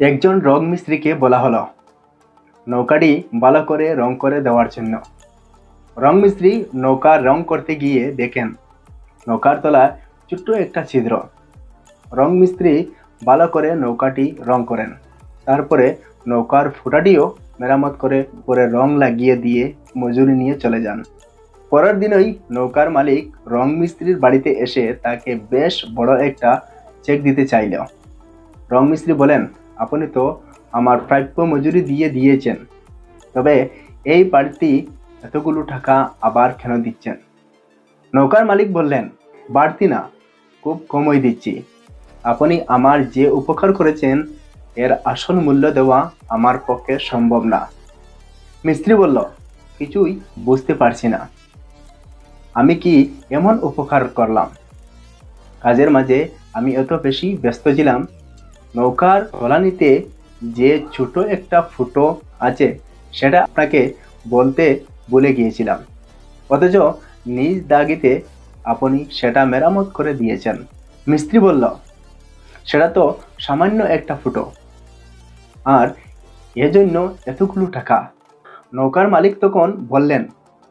একজন রং মিস্ত্রিকে বলা হলো। নৌকাটি ভালো করে রং করে দেওয়ার জন্য। রং মিস্ত্রি নৌকার রং করতে গিয়ে দেখেন, নৌকার তলায় ছোট্ট একটা ছিদ্র। রং মিস্ত্রি ভালো করে নৌকাটি রং করেন। তারপরে নৌকার ফুটাটিও মেরামত করে পরে রং লাগিয়ে দিয়ে মজুরি নিয়ে চলে যান। পরের দিনই নৌকার মালিক রং মিস্ত্রির বাড়িতে এসে তাকে বেশ বড় একটা চেক দিতে চাইল। রং মিস্ত্রি বলেন আপনি তো আমার প্রাপ্য মজুরি দিয়ে দিয়েছেন। তবে এই বাড়তি এতগুলো টাকা আবার কেন দিচ্ছেন? নৌকার মালিক বললেন, বাড়তি না, খুব কমই দিচ্ছি। আপনি আমার যে উপকার করেছেন, এর আসল মূল্য দেওয়া আমার পক্ষে সম্ভব না। মিস্ত্রি বলল, কিছুই বুঝতে পারছি না। আমি কি এমন উপকার করলাম? কাজের মাঝে আমি এত বেশি ব্যস্ত ছিলাম নৌকার তলানিতে যে ছোট একটা ফুটো আছে, সেটা আপনাকে বলতে ভুলে গিয়েছিলাম। অথচ নিজ দাগিতে আপনি সেটা মেরামত করে দিয়েছেন। মিস্ত্রি বলল, সেটা তো সামান্য একটা ফুটো। আর এজন্য এতগুলো টাকা। নৌকার মালিক তখন বললেন,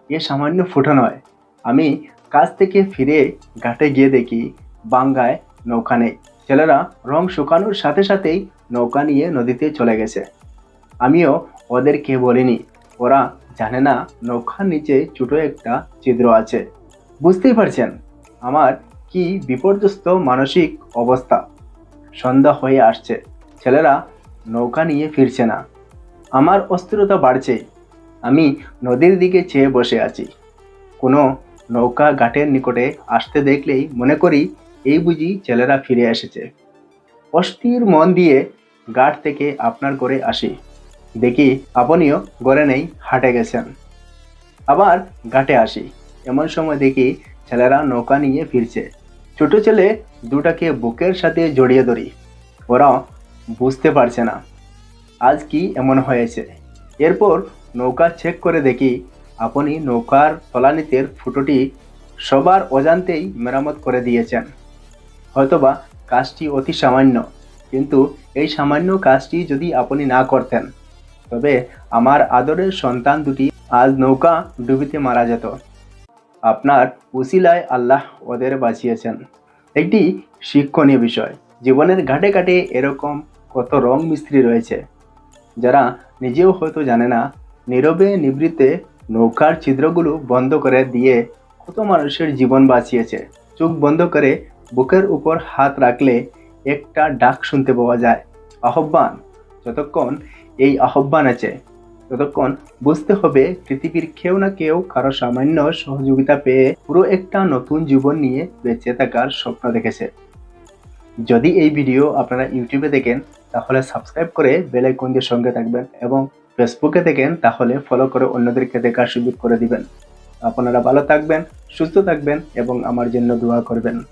এ সামান্য ফুটো নয়। আমি কাজ থেকে ফিরে ঘাটে গিয়ে দেখি বাঙ্গায় নৌকা নেই। ছেলেরা রং শুকানোর সাথে সাথেই নৌকা নিয়ে নদীতে চলে গেছে। আমিও ওদেরকে বলিনি, ওরা জানে না নৌকার নিচে ছোটো একটা ছিদ্র আছে। বুঝতেই পারছেন আমার কি বিপর্যস্ত মানসিক অবস্থা। সন্ধ্যা হয়ে আসছে, ছেলেরা নৌকা নিয়ে ফিরছে না। আমার অস্থিরতা বাড়ছে, আমি নদীর দিকে চেয়ে বসে আছি। কোনো নৌকা ঘাটের নিকটে আসতে দেখলেই মনে করি এই বুঝি ছেলেরা ফিরে এসেছে। অস্থির মন দিয়ে ঘাট থেকে আপনার করে আসি। দেখি আপনিও ঘরে নেই, হাটে গেছেন। আবার ঘাটে আসি। এমন সময় দেখি ছেলেরা নৌকা নিয়ে ফিরছে। ছোট ছেলে দুটাকে বুকের সাথে জড়িয়ে ধরি। ওরা বুঝতে পারছে না, আজ কি এমন হয়েছে? এরপর নৌকা চেক করে দেখি আপনি নৌকার তলানিতের ফুটোটি সবার অজান্তেই মেরামত করে দিয়েছেন। হয়তোবা কাজটি অতি সামান্য, কিন্তু এই সামান্য কাজটি যদি আপনি না করতেন, তবে আমার আদরের সন্তান দুটি আজ নৌকা ডুবিতে মারা যেত। আপনার উসিলায় আল্লাহ ওদের বাঁচিয়েছেন। একটি শিক্ষণীয় বিষয়, জীবনের ঘাটে ঘাটে এরকম কত রং মিস্ত্রি রয়েছে, যারা নিজেও হয়তো জানে না, নীরবে নিবৃত্তে নৌকার ছিদ্রগুলো বন্ধ করে দিয়ে কত মানুষের জীবন বাঁচিয়েছে। চোখ বন্ধ করে বুকের উপর হাত রাখলে একটা ডাক শুনতে পাওয়া যায়। আহ্বান। যতক্ষণ এই আহ্বান আছে, ততক্ষণ বুঝতে হবে পৃথিবীর কেউ না কেউ কারও সামান্য সহযোগিতা পেয়ে পুরো একটা নতুন জীবন নিয়ে বেঁচে থাকার স্বপ্ন দেখেছে। যদি এই ভিডিও আপনারা ইউটিউবে দেখেন, তাহলে সাবস্ক্রাইব করে বেল আইকন দিয়ে সঙ্গে থাকবেন এবং ফেসবুকে দেখেন, তাহলে ফলো করে অন্যদেরকে দেখার সুযোগ করে দিবেন। আপনারা ভালো থাকবেন, সুস্থ থাকবেন এবং আমার জন্য দোয়া করবেন।